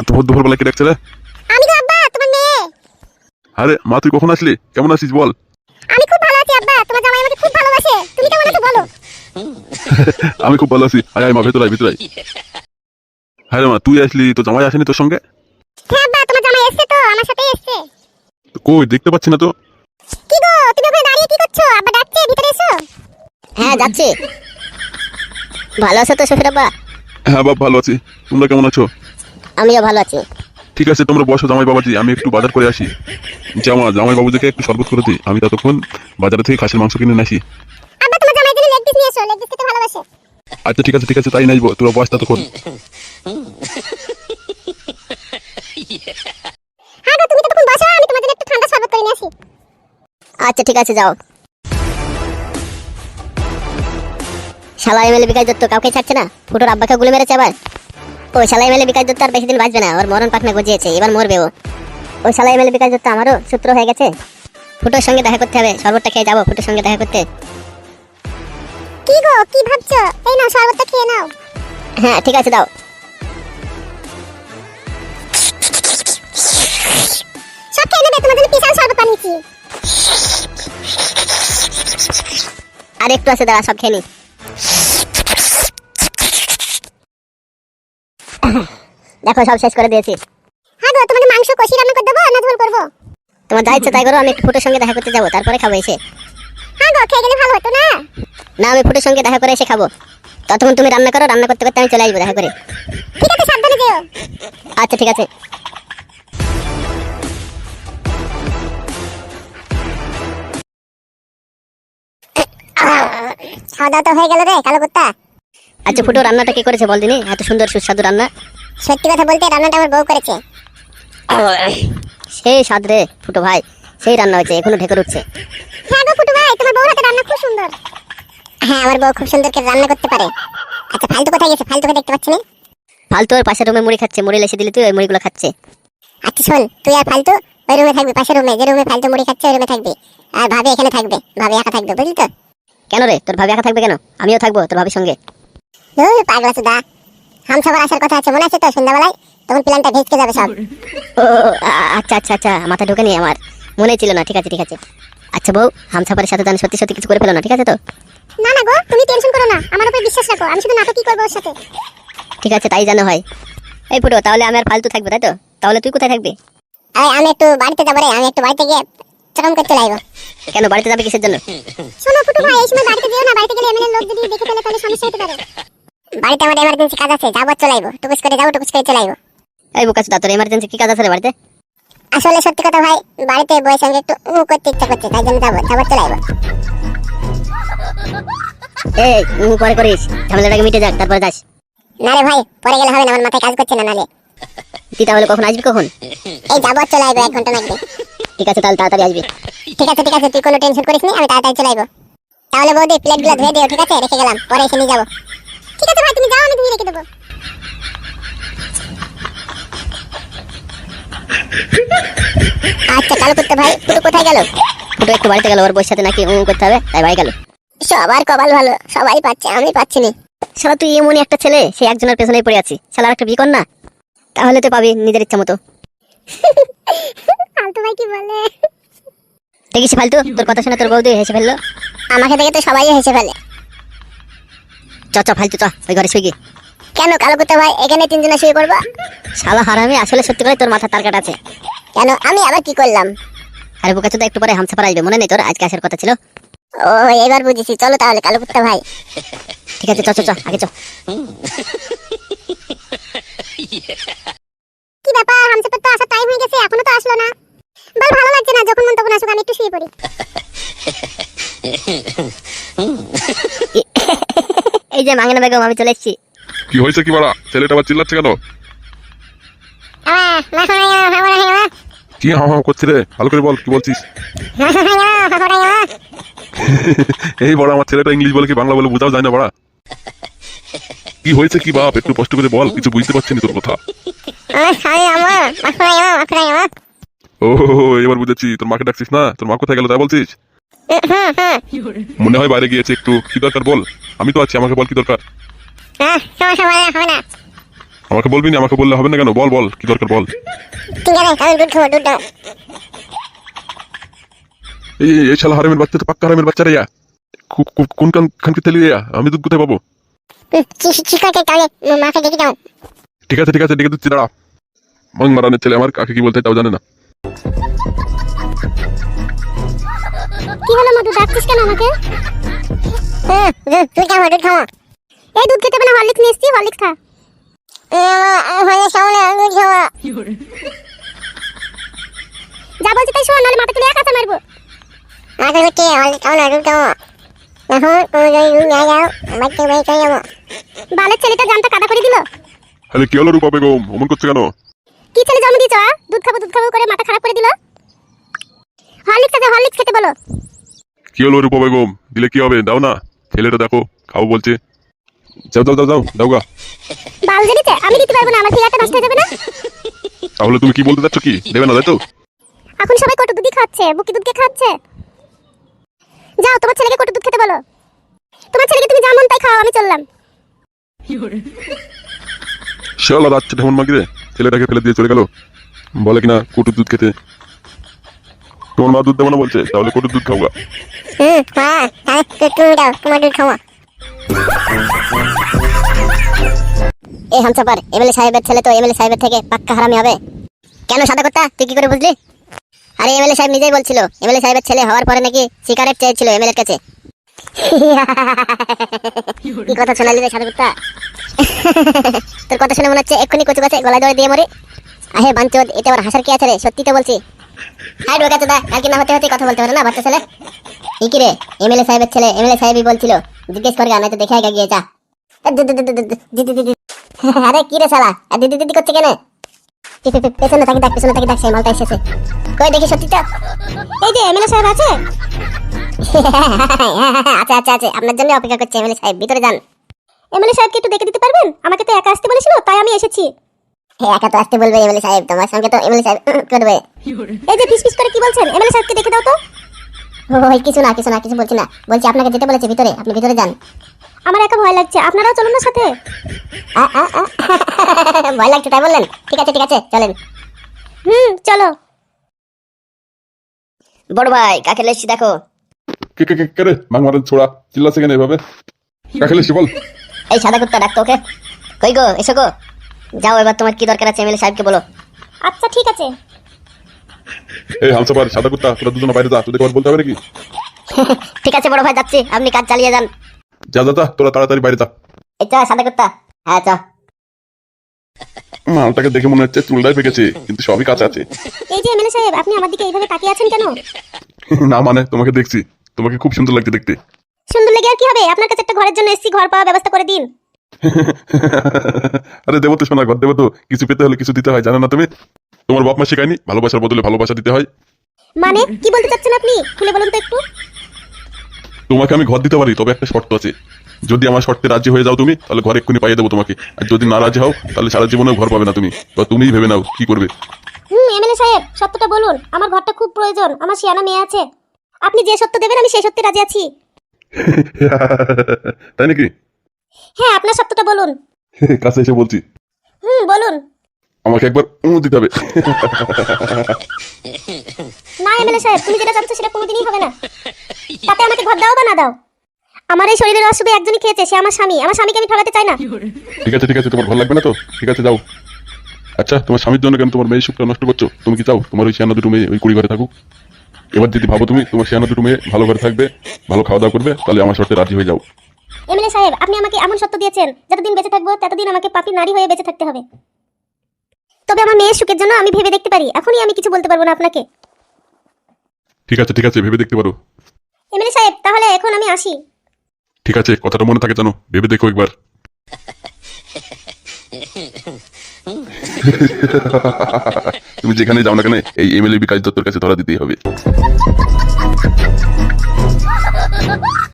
এত ভোর দুপুর বেলা কে ডাকছে রে আমি তো আব্বা তোমার মেয়ে। আরে মা তুই কখন আসলি? কেমন আছিস বল। আমি খুব ভালো আছি আব্বা তোমার জামাই আমাকে খুব ভালোবাসে। তুমি কেমন আছো বলো। আমি খুব ভালো আছি। আয় আয় মা ভেতর আয় ভেতর আয়। হ্যাঁ মা তুই আসলি তো জামাই আসেনি তোর সঙ্গে? হ্যাঁ আব্বা তোমার জামাই এসছে তো আমার সাথেই এসছে। তো কই দেখতে পাচ্ছি না তো। কি গো তুমি ওখানে দাঁড়িয়ে কি করছ? আব্বা ডাকছে ভিতরে এসো। হ্যাঁ যাচ্ছি। ভালো আছো তো শ্বশুর আব্বা? হ্যাঁ বাপ ভালো আছি। তোমরা কেমন আছো? আমিও ভালো আছি। ঠিক আছে তোমরা বসো জামাই বাবাজি আমি একটু বাজার করে আসি। জামা জামাই বাবুজিকে একটু শরবত করে দিই। আমি ততক্ষণ বাজার থেকে খাসির মাংস কিনে আসি। আব্বা তোমার জামাই জন্য লেগ পিস নিয়ে এসো লেগ পিস খেতে ভালোবাসে। আচ্ছা ঠিক আছে ঠিক আছে তাই নাইবো তোরা বস ততক্ষণ। হ্যাঁ গো তুমি তো তখন বসো আমি জন্য একটু ঠান্ডা শরবত করে নিয়ে আসি। আচ্ছা ঠিক আছে যাও। শালা এমএলএ বিকাশ দত্ত কাউকে ছাড়ছে না? ফুটোর আব্বাকে গুলি মেরেছে আবার? ওই শালা এমএলএ বিকাশ দত্ত আর বেশি দিন বাঁচবে না ওর মরণ পাখনা গজিয়েছে এবার মরবে ও ওই শালা এমএলএ বিকাশ দত্ত আমারও সূত্র হয়ে গেছে। ফুটোর সঙ্গে দেখা করতে হবে শরবতটা খেয়ে যাব ফুটোর সঙ্গে দেখা করতে। কি গো কি ভাবছ? এই নাও শরবতটা খেয়ে নাও। হ্যাঁ ঠিক আছে দাও। সব খেয়ে নেবে তোমার জন্য বিশাল শরবত বানিয়েছি। আর একটু আছে দাঁড়া সব খেয়ে নি। দেখো সব শেষ করে দিয়েছি। হ্যাঁ গো তোমাকে মাংস কষি রান্না করে দেবো না ঝোল করব? তোমার যা ইচ্ছা তাই করো আমি একটু ফুটোর সঙ্গে দেখা করতে যাব তারপরে খাব এসে। হ্যাঁ গো খেয়ে গেলে ভালো হতো না? না আমি ফুটোর সঙ্গে দেখা করে এসে খাব। ততক্ষণ তুমি রান্না করো রান্না করতে করতে আমি চলে আসব দেখা করে। ঠিক আছে সাবধানে যেও। আচ্ছা ঠিক আছে। খাওয়া দাওয়া তো হয়ে গেল রে কালো কুত্তা। আচ্ছা ফুটো রান্নাটা কি করেছে বল দিনি? এত সুন্দর সুস্বাদু রান্না। সত্যি কথা বলতে রান্নাটা আমার বউ করেছে। সেই স্বাদ রে ফুটো ভাই সেই রান্না হয়েছে এখনও ঢেকে উঠছে। হ্যাঁ গো ফুটু ভাই তোমার বউর হাতে রান্না খুব সুন্দর। হ্যাঁ আমার বউ খুব সুন্দর করে রান্না করতে পারে। আচ্ছা ফালতু কোথায় গেছে? ফালতুকে দেখতে পাচ্ছি না? ফালতু ওর পাশের রুমে মুড়ি খাচ্ছে মুড়ি লেসে দিলি তুই ওই মুড়িগুলো খাচ্ছে। আচ্ছা শোন তুই আর ফালতু ওই রুমে থাকবি পাশের রুমে যে রুমে ফালতু মুড়ি খাচ্ছে ওই রুমে থাকবি। আর ভাবি এখানে থাকবে ভাবি একা থাকবে বুঝলি তো? কেন রে তোর ভাবি একা থাকবে কেন? আমিও থাকব তোর ভাবির সঙ্গে। ধুর পাগলা দা আসার কথা আছে মনে আছে তো? সন্ধ্যাবেলায় তখন প্ল্যানটা যাবে সব। ও আচ্ছা আচ্ছা আচ্ছা মাথা ঢুকে নি আমার। মনে ছিল না ঠিক আছে ঠিক আছে। আচ্ছা বউ হামসাফারের সাথে তাহলে সত্যি সত্যি কিছু করে ফেলো না ঠিক আছে তো? না না গো তুমি টেনশন করো না আমার উপর বিশ্বাস রাখো আমি শুধু নাটকই করব ওর সাথে। ঠিক আছে তাই জানো হয়। এই ফুটো তাহলে আমি আর ফালতু থাকব তাই তো? তাহলে তুই কোথায় থাকবি? আরে আমি একটু বাড়িতে যাব রে আমি একটু বাড়িতে গিয়ে চরম করতে লাগবো। কেন বাড়িতে যাবে কিসের জন্য? শোনো ফুটু ভাই এই সময় বাড়িতে যেও না বাড়িতে গেলে এমএলএ লোক যদি দেখে ফেলে তাহলে সমস্যা হতে পারে। বাড়িতে আমার এমার্জেন্সি কাজ আছে যাব চলে আইবো টুকুস করে যাব টুকুস করে চলে আইবো এই বোকাস তোর এমার্জেন্সি কি কাজ আছে রে বাড়িতে? আসলে সত্যি কথা ভাই বাড়িতে বউয়ের সঙ্গে একটু উ করতে ইচ্ছা করছে তাই জন্য যাব যাব চলে আইবো এই উম, পরে করিস ঝামেলাটাকে মিটে যাক তারপরে যাস। না রে ভাই পরে গেলে হবে না আমার মাথায় কাজ করছে না নালে তুই তাহলে কখন আসবি কখন? এই যাব চলে আইবো এক ঘণ্টা লাগবে ঠিক আছে তাহলে তাড়াতাড়ি আসবি। ঠিক আছে ঠিক আছে তুই কোনো টেনশন করিস নি আমি তাড়াতাড়ি চলে আইবো তাহলে বৌদি প্লেটগুলো ধুয়ে দিও ঠিক আছে? রেখে গেলাম পরে এসে নিয়ে যাব। ধুয়ে রেখে দেবো। আচ্ছা কালো করতে ভাই তুই কোথায় গেল? ফুটো একটু বাড়িতে গেল ওর বউর সাথে নাকি উম করতে হবে তাই বাড়ি গেল। সবার কপাল ভালো সবাই পাচ্ছে আমি পাচ্ছি না। শালা তুই এমনই একটা ছেলে সেই একজনের পেছনেই পড়ে আছি শালা একটা বিয়ে কর না। তাহলে তো পাবি নিজের ইচ্ছা মতো। ফালতু ভাই কি বলে? দেখিস ফালতু তোর কথা শুনে তোর বৌদি হেসে ফেলল। আমাকে দেখে তো সবাই হেসে ফেলে। চ চ ফালতু চ ওই ঘরে শুই গিয়ে কেন কালো করতে ভাই? এখানে তিনজনে শুয়ে পড়ব? শালা হারামি আসলে সত্যি করে তোর মাথা তার কাটা আছে। কেন? আমি আবার কি করলাম? আরে বোকা চোদা একটু পরে হামসাফার আসবে মনে নেই তোর? আজকে আসার কথা ছিল। ও এবার বুঝেছি। চলো তাহলে কালো করতে ভাই। ঠিক আছে চ চ চ আগে চ। কি ব্যাপার? হামসাফার তো আসার টাইম হয়ে গেছে এখনও তো আসলো না। বল ভালো লাগছে না যখন মন তখন আসুক আমি একটু শুয়ে পড়ি। যে মাঙ্গনা বেগম আমি চলে এসেছি। কি হয়েছে কি বাড়া? ছেলেটা আবার চিল্লাচ্ছে কেন? কি হাঁ হাঁ করছি রে? ভালো করে বল কি বলছিস? এই বড় আমার ছেলেটা ইংলিশ বলে কি বাংলা বলে বোঝাও যায় না বড়া? কি হয়েছে কি বাপ? একটু কষ্ট করে বল কিছু বুঝতে পারছি না তোর কথা। ও এবার বুঝেছি তোর মাকে ডাকছিস না? তোর মা কোথায় গেল তাই বলছিস? মনে হয় বাইরে গিয়েছে একটু। কি দরকার বল? আমি তো আছি আমাকে বল কি দরকার। আমাকে বলবি না আমাকে বললে হবে না কেন? বল বল কি দরকার বল। ঠিক আছে আমি দুধ খাব দুধ দাও। এই এই- শালা হারামের বাচ্চা তো পাক্কা হারামের বাচ্চা রে ইয়া। কো- কোন কান খানকে তেলি ইয়া? আমি দুধ কোথায় পাবো? ঠিক আছে তাহলে মাকে দেখে যাও ঠিক আছে ঠিক আছে ডেকে দিচ্ছি দাঁড়া। মং মারানের ছেলে আমার কাকে কি বলতে হয় তাও জানে না। কি হলো মধু ডাকছিস কেন আমাকে? হুম, দুধ দুধ খাব। এই দুধ খেতে না হরলিক্স নিয়ে এসছি হরলিক্স খা। হয়ে সামনে দুধ খাব। যা বলছি তাই শোন নাহলে মাথা তুলে এক হাতে মারবো। খাব না দুধ এখন তুমি যদি দুধ না যাও বাচ্চা বাড়ি চলে যাব। বালের ছেলেটা জানটা কাদা করে দিল। হ্যালো কি হলো রূপা বেগম? অমন করছে কেন? কি ছেলে জন্ম দিয়েছ দুধ খাব দুধ খাব করে মাথা খারাপ করে দিল? হরলিক্স আছে হরলিক্স খেতে বলো। কি হলো রূপা বেগম? দিলে কি হবে? দাও না। ছেলেটা দেখো খাব বলছে। যাও যাও যাও যাও দাও গা। বাল জেনেছে আমি দিতে পারব না আমার ফিগারটা নষ্ট হয়ে যাবে না? তাহলে তুমি কি বলতে চাচ্ছ কি? দেবে না তাই তো? এখন সবাই কটু দুধই খাচ্ছে বুকি দুধ কে খাচ্ছে। যাও তোমার ছেলেকে কটু দুধ খেতে বলো। তোমার ছেলেকে তুমি যেমন তাই খাও আমি চললাম। শালা রাতটা ঢেমন মাগিরে। ছেলেটাকে ফেলে দিয়ে চলে গেল। বলে কিনা কটুর দুধ খেতে। তোমার মা দুধ দেবো না বলছে? তাহলে কটুর দুধ খাও গা। হুম তাহলে তুমি দাও, তোমার দুধ খাব। এই হামসাপার এমএলএ সাহেবের ছেলে তো এমএলএ সাহেবের থেকে পাক্কা হারামি হবে। কেন সাদা তুই কি করে বুঝলি? আরে এমএলএ সাহেব নিজেই বলছিল এমএলএ সাহেবের ছেলে হওয়ার পরে নাকি সিগারেট চেয়েছিল এমএলএর কাছে। কি কথা শোনালি রে সাদা তোর কথা শুনে মনে হচ্ছে এক্ষুনি কচু গাছে গলায় দড়ি দিয়ে মরে। আহে বাঞ্চদ, এতে আবার হাসার কি আছে রে? সত্যি তো বলছি। হাই রোগা চোদা কালকে না হতে হতে কথা বলতে পারে না বাচ্চা ছেলে কি কি রে এমএলএ সাহেবের ছেলে এমএলএ সাহেবই বলছিল জিজ্ঞেস করগা আমি তো দেখে আগে গিয়ে যা আরে কি রে শালা দিদি দিদি করছে কেন পেছনে তাকে ডাক পেছনে তাকে ডাক সেই মালটা এসেছে কই দেখি সত্যিটা এই যে এমএলএ সাহেব আছে আচ্ছা আচ্ছা আছে আপনার জন্য অপেক্ষা করছে এমএলএ সাহেব ভিতরে যান এমএলএ সাহেবকে একটু দেখে দিতে পারবেন আমাকে তো একা আসতে বলেছিল তাই আমি এসেছি একা তো আসতে বলবে এমএলএ সাহেব তোমার সঙ্গে তো এমএলএ সাহেব করবে। এই যে ফিস ফিস করে কি বলছেন? এমএলএ সাহেবকে দেখে দাও তো। ওই কিছু না কিছু না কিছু বলছি না। বলছি আপনাকে যেতে বলেছে ভিতরে আপনি ভিতরে যান। আমার একা ভয় লাগছে আপনারাও চলুন না সাথে। ভয় লাগছে তাই বললেন? ঠিক আছে ঠিক আছে চলেন। হুম চলো। বড় ভাই কাকে লেসছি দেখো। কে কে কে- রে? মাং ছোড়া। চিল্লাছে কেন এভাবে? কাকে লেসি বল? এই সাদা কুত্তা ডাকতো ওকে কই গো এসো গো। যাও এবার তোমার কি দরকার আছে এমএলএ সাহেবকে বলো। আচ্ছা ঠিক আছে। এই হামসাপার সাদা কুত্তা তোরা দুজনে বাইরে যা তোদের কথা বলতে হবে নাকি? ঠিক আছে বড় ভাই যাচ্ছি। আপনি কাজ চালিয়ে যান। যা যা যা তোরা তাড়াতাড়ি বাইরে যা। এই চা সাদা কুত্তা। হ্যাঁ চ মালটাকে দেখে মনে হচ্ছে চুলটাই পেকেছে কিন্তু সবই কাছে আছে। এই যে এমএলএ সাহেব আপনি আমার দিকে এইভাবে তাকিয়ে আছেন কেন? না মানে তোমাকে দেখছি। তোমাকে খুব সুন্দর লাগছে দেখতে। সুন্দর লেগে আর কি হবে? আপনার কাছে একটা ঘরের জন্য এসছি ঘর পাওয়ার ব্যবস্থা করে দিন। আরে দেবো তো শোনা ঘর দেবো তো। কিছু পেতে হলে কিছু দিতে হয় জানো না তুমি? তোমার বাপ মা শেখায়নি ভালোবাসার বদলে ভালোবাসা দিতে হয়। মানে কি বলতে চাচ্ছেন আপনি? খুলে বলুন তো একটু। তোমাকে আমি ঘর দিতে পারি তবে একটা শর্ত আছে। যদি আমার শর্তে রাজি হয়ে যাও তুমি তাহলে ঘর এক্ষুনি পাইয়ে দেবো তোমাকে। আর যদি না রাজি হও তাহলে সারা জীবনে ঘর পাবে না তুমি। বা তুমিই ভেবে নাও কি করবে? হুম এমএলএ সাহেব সত্যটা বলুন। আমার ঘরটা খুব প্রয়োজন আমার শিয়ানা মেয়ে আছে। আপনি যে সত্য দেবেন আমি সেই সত্যি রাজি আছি। তাই নাকি? হ্যাঁ আপনার সত্যটা বলুন। কাছে এসে বলছি। হুম বলুন। আমাকে একবার উঁ দিতে হবে। না এমএলএ সাহেব তুমি যেটা চাচ্ছ সেটা কোনোদিনই হবে না। তাতে আমাকে ঘর দাও বা না দাও? আমার এই শরীরের অসুখে একজনই খেয়েছে সে আমার স্বামী। আমার স্বামীকে আমি ঠকাতে চাই না। ঠিক আছে ঠিক আছে তোমার ভালো লাগবে না তো? ঠিক আছে যাও। আচ্ছা তোমার স্বামীর জন্য কেন তোমার মেয়ে সুখটা নষ্ট করছ? তুমি কি চাও? তোমার ওই শিয়ানা দুটো মেয়ে ওই কুড়ি ঘরে থাকুক? এবার যদি ভাবো তুমি তোমার শিয়ানা দুটো মেয়ে ভালো ঘরে থাকবে ভালো খাওয়া দাওয়া করবে তাহলে আমার শর্তে রাজি হয়ে যাও। এমএলএ সাহেব আপনি আমাকে এমন সত্য দিয়েছেন যতদিন বেঁচে থাকব ততদিন আমাকে পাপি নারী হয়ে বেঁচে থাকতে হবে। তবে আমার মেয়ের সুখের জন্য আমি ভেবে দেখতে পারি এখনই আমি কিছু বলতে পারব না আপনাকে। ঠিক আছে ঠিক আছে ভেবে দেখতে পারো। এমএলএ সাহেব তাহলে এখন আমি আসি। ঠিক আছে কথাটা মনে থাকে জানো ভেবে দেখো একবার। তুমি যেখানে যাও না কেন এই এমএলএ বিকাশ দত্তর কাছে ধরা দিতেই হবে।